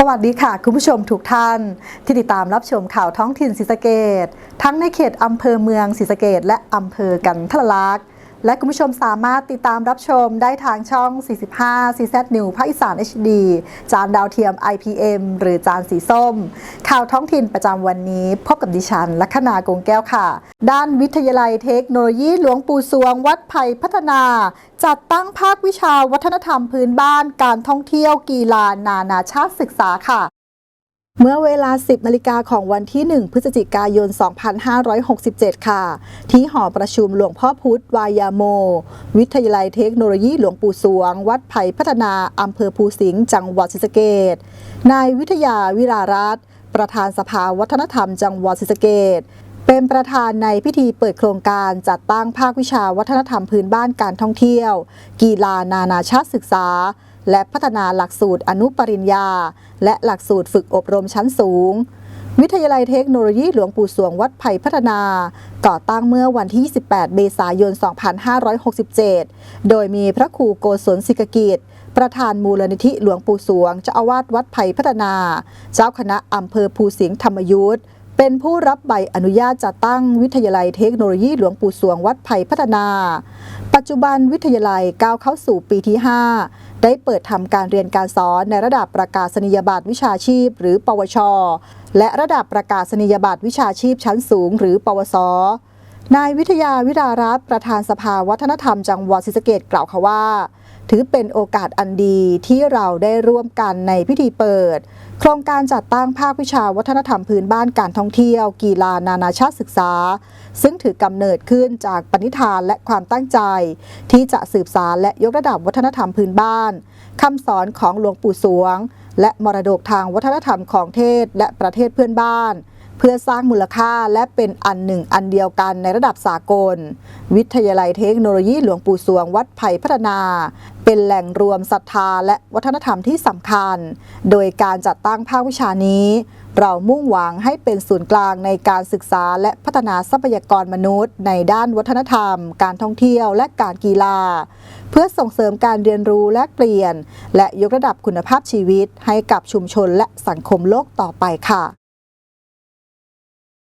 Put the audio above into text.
สวัสดีค่ะ คุณผู้ชมทุกท่าน ที่ติดตามรับชมข่าวท้องถิ่นศรีสะเกดทั้งในเขตอำเภอเมืองศรีสะเกดและอำเภอกันทะลักษณ์ และคุณผู้ชมสามารถติดตามรับชมได้ทางช่อง 45 CZ New ภาคอีสาน HD จานดาวเทียม IPM หรือจานสีส้ม ข่าวท้องถิ่นประจำวันนี้พบกับดิฉัน ลัคนากงแก้วค่ะ ด้านวิทยาลัยเทคโนโลยีหลวงปู่สวงวัดไผ่พัฒนา จัดตั้งภาควิชาวัฒนธรรมพื้นบ้านการท่องเที่ยวกีฬานานาชาติศึกษาค่ะ เมื่อเวลา 10นาฬิกาของวันที่ 1 พฤศจิกายน 2567 ค่ะ ที่หอประชุมหลวงพ่อพุธวายาโม วิทยาลัยเทคโนโลยีหลวงปู่สวง วัดไผ่พัฒนาอำเภอภูสิงห์จังหวัดศรีสะเกดนายวิทยาวิรารัตนประธานสภาวัฒนธรรมจังหวัดศรีสะเกดเป็นประธานในพิธีเปิดโครงการจัดตั้งภาควิชาวัฒนธรรมพื้นบ้านการท่องเที่ยว กีฬานานาชาติศึกษา และพัฒนาหลักสูตรอนุปริญญา และหลักสูตรฝึกอบรมชั้นสูง วิทยาลัยเทคโนโลยีหลวงปู่สวงวัดไผ่พัฒนา ก่อตั้งเมื่อวันที่ 28 เมษายน 2567 โดยมีพระครูโกศลศิกกิจประธานมูลนิธิหลวงปู่สวงเจ้าอาวาสวัดไผ่พัฒนา เจ้าคณะอำเภอภูสิงห์ธรรมยุทธเป็นผู้รับใบอนุญาตจัดตั้งวิทยาลัยเทคโนโลยีหลวงปู่สวงวัดไผ่พัฒนา ปัจจุบันวิทยาลัยก้าวเข้าสู่ปีที่ 5 ได้เปิดทำการเรียนการสอนในระดับประกาศนียบัตรวิชาชีพ หรือ ปวช และระดับประกาศนียบัตรวิชาชีพชั้นสูง หรือ ปวส นายวิทยาวิรารัตน์ประธานสภาวัฒนธรรมจังหวัดศรีสะเกดกล่าวค่ะว่า ถือเป็นโอกาสอันดีที่เราได้ร่วมกันในพิธีเปิด โครงการจัดตั้งภาควิชาวัฒนธรรมพื้นบ้านการท่องเที่ยว กีฬานานาชาติศึกษา ซึ่งถือกำเนิดขึ้นจากปณิธานและความตั้งใจ ที่จะสืบสารและยกระดับวัฒนธรรมพื้นบ้านคำสอนของหลวงปู่สวง และมรดกทางวัฒนธรรมของเทศและประเทศเพื่อนบ้าน เพื่อสร้างมูลค่าและเป็นอันหนึ่งอันเดียวกันในระดับสากล วิทยาลัยเทคโนโลยีหลวงปู่สวงวัดไผ่พัฒนา เป็นแหล่งรวมศรัทธาและวัฒนธรรมที่สำคัญ โดยการจัดตั้งภาควิชานี้ เรามุ่งหวังให้เป็นศูนย์กลางในการศึกษาและพัฒนาทรัพยากรมนุษย์ ในด้านวัฒนธรรม การท่องเที่ยวและการกีฬา เพื่อส่งเสริมการเรียนรู้และเปลี่ยน และยกระดับคุณภาพชีวิตให้กับชุมชนและสังคมโลกต่อไปค่ะ